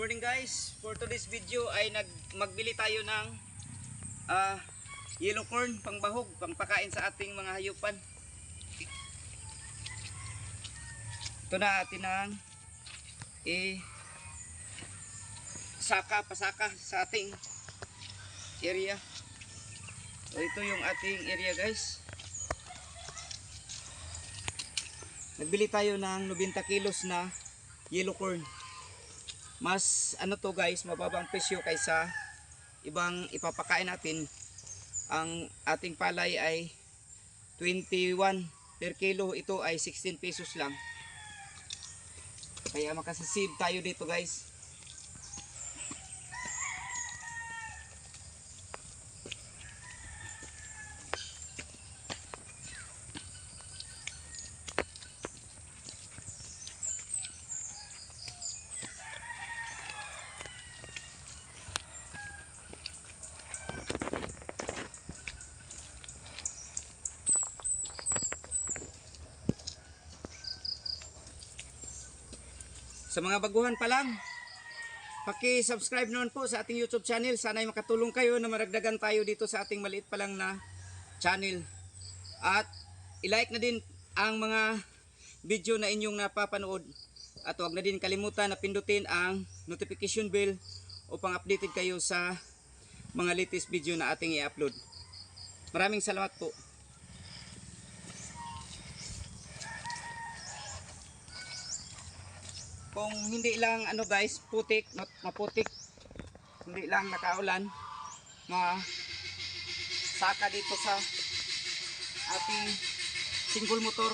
Good morning guys. For today's video ay nag magbili tayo ng ah, yellow corn pangbahog, pangpakain sa ating mga hayupan. Ito na atin ang eh saka pasaka sa ating area. So, ito yung ating area guys. Nagbili tayo ng 90 kilos na yellow corn mas ano to guys mababang presyo kaysa ibang ipapakain natin. Ang ating palay ay 21 per kilo. Ito ay 16 pesos lang. Kaya makasasave tayo dito guys Sa mga baguhan pa lang, paki-subscribe noon po sa ating YouTube channel. Sana'y makatulong kayo na maragdagan tayo dito sa ating maliit pa lang na channel. At i-like na din ang mga video na inyong napapanood. At huwag na din kalimutan na pindutin ang notification bell upang updated kayo sa mga latest video na ating i-upload. Maraming salamat po. Kung hindi lang ano guys putik not maputik hindi lang nakaulan ma saka dito sa ating single motor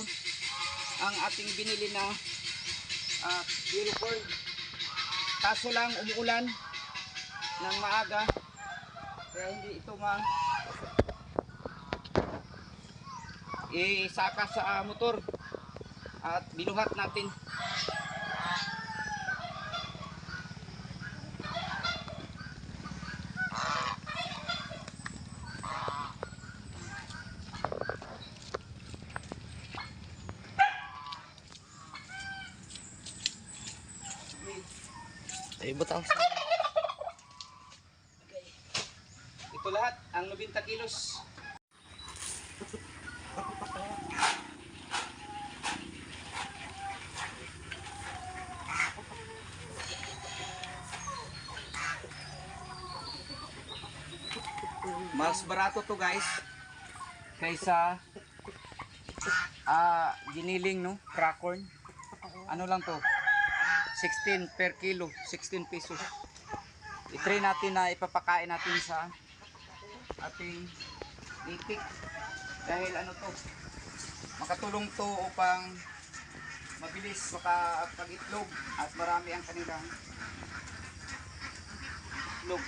ang ating binili na uh, yellow corn kaso lang umuulan ng maaga kaya hindi ito ma isaka sa ah, motor at binuhat natin Ay, butang. Ito lahat, ang 90 kilos. Mas barato to guys kaysa ah giniling no, cracorn. Ano lang to? 16 per kilo, 16 pesos. I-try natin na ipapakain natin sa ating itik. Dahil ano to, makatulong to upang mabilis makapag-itlog at marami ang kanilang itlog.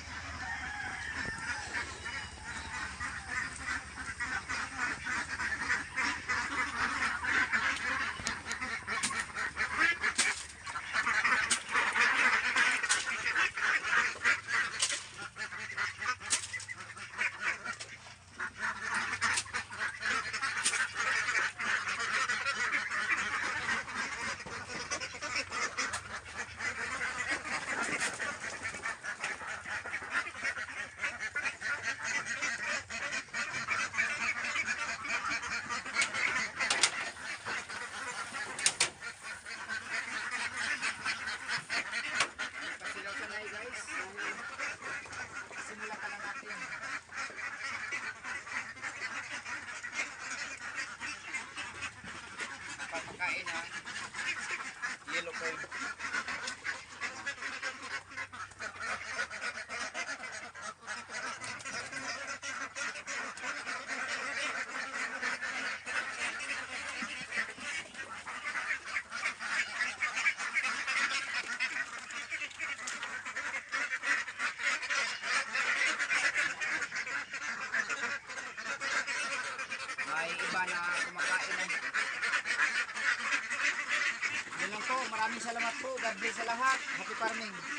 Papakain ha. Yellow corn. May iba na kumakain na. Yun lang po. Maraming salamat po. God bless sa lahat. Happy farming.